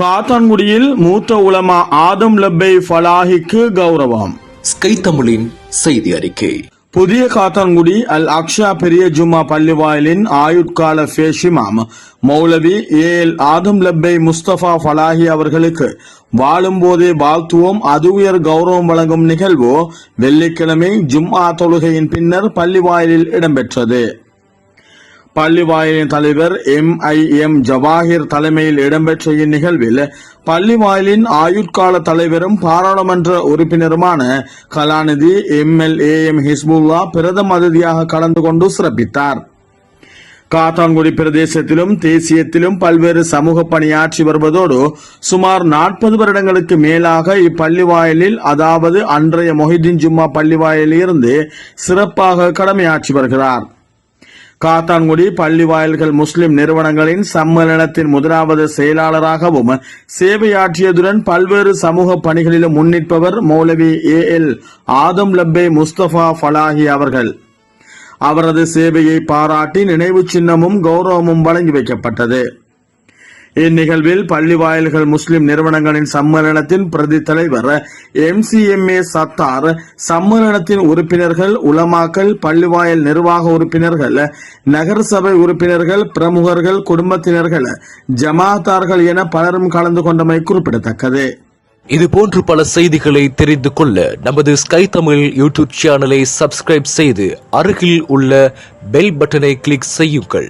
காத்தான்குடியில் மூத்த உலமா ஆதம் லப்பை ஃபலாஹிக்கு கௌரவம். ஸ்கை தமிழின் செய்தி அறிக்கை. புதிய காத்தான்குடி அல் அக்ஷா பெரிய ஜும்மா பள்ளிவாயலின் ஆயுட்கால ஃபேஷிமாம் மௌலவி ஏ எல் ஆதம் லப்பை முஸ்தபா ஃபலாஹி அவர்களுக்கு வாழும்போதே வாழ்த்துவோம் அது உயர் கௌரவம் வழங்கும் நிகழ்வு வெள்ளிக்கிழமை ஜும்ஆ தொழுகையின் பின்னர் பள்ளிவாயலில் இடம்பெற்றது. பள்ளிவாயலின் தலைவர் எம் ஐ எம் ஜவாஹிர் தலைமையில் இடம்பெற்ற இந்நிகழ்வில் பள்ளிவாயலின் ஆயுட்கால தலைவரும் பாராளுமன்ற உறுப்பினருமான கலாநிதி M L A M Hizbullah பிரதம அதிதியாக கலந்து கொண்டு சிறப்பித்தார். காத்தான்குடி பிரதேசத்திலும் தேசியத்திலும் பல்வேறு சமூக பணியாற்றி வருவதோடு சுமார் நாற்பது வருடங்களுக்கு மேலாக இப்பள்ளிவாயலில் அதாவது அன்றைய மொஹிதீன் ஜும்மா பள்ளிவாயலில் சிறப்பாக கடமையாற்றி வருகிறார். காத்தான்குடி பள்ளி வாயில்கள் முஸ்லிம் நிறுவனங்களின் சம்மேளனத்தின் முதலாவது செயலாளராகவும் சேவையாற்றியதுடன் பல்வேறு சமூக பணிகளிலும் முன்னிற்பவர் மௌலவி ஏ எல் ஆதம் லப்பே முஸ்தபா ஃபலாஹி அவர்கள். அவரது சேவையை பாராட்டி நினைவு சின்னமும் கௌரவமும் வழங்கி வைக்கப்பட்டது. இந்நிகழ்வில் பள்ளி வாயில்கள் முஸ்லிம் நிறுவனங்களின் சம்மேளனத்தின் பிரதி தலைவர் M C M A Sathar சம்மேளனத்தின் உறுப்பினர்கள் உலமாக்கல் பள்ளிவாயல் நிர்வாக உறுப்பினர்கள் நகரசபை உறுப்பினர்கள் பிரமுகர்கள் குடும்பத்தினர்கள் ஜமாத்தார்கள் என பலரும் கலந்து கொண்டமை குறிப்பிடத்தக்கது. இது போன்று பல செய்திகளை தெரிந்து கொள்ள நமது ஸ்கை தமிழ் யூடியூப் சேனலை சப்ஸ்கிரைப் செய்து அருகில் உள்ள பெல் பட்டனை கிளிக் செய்யுங்கள்.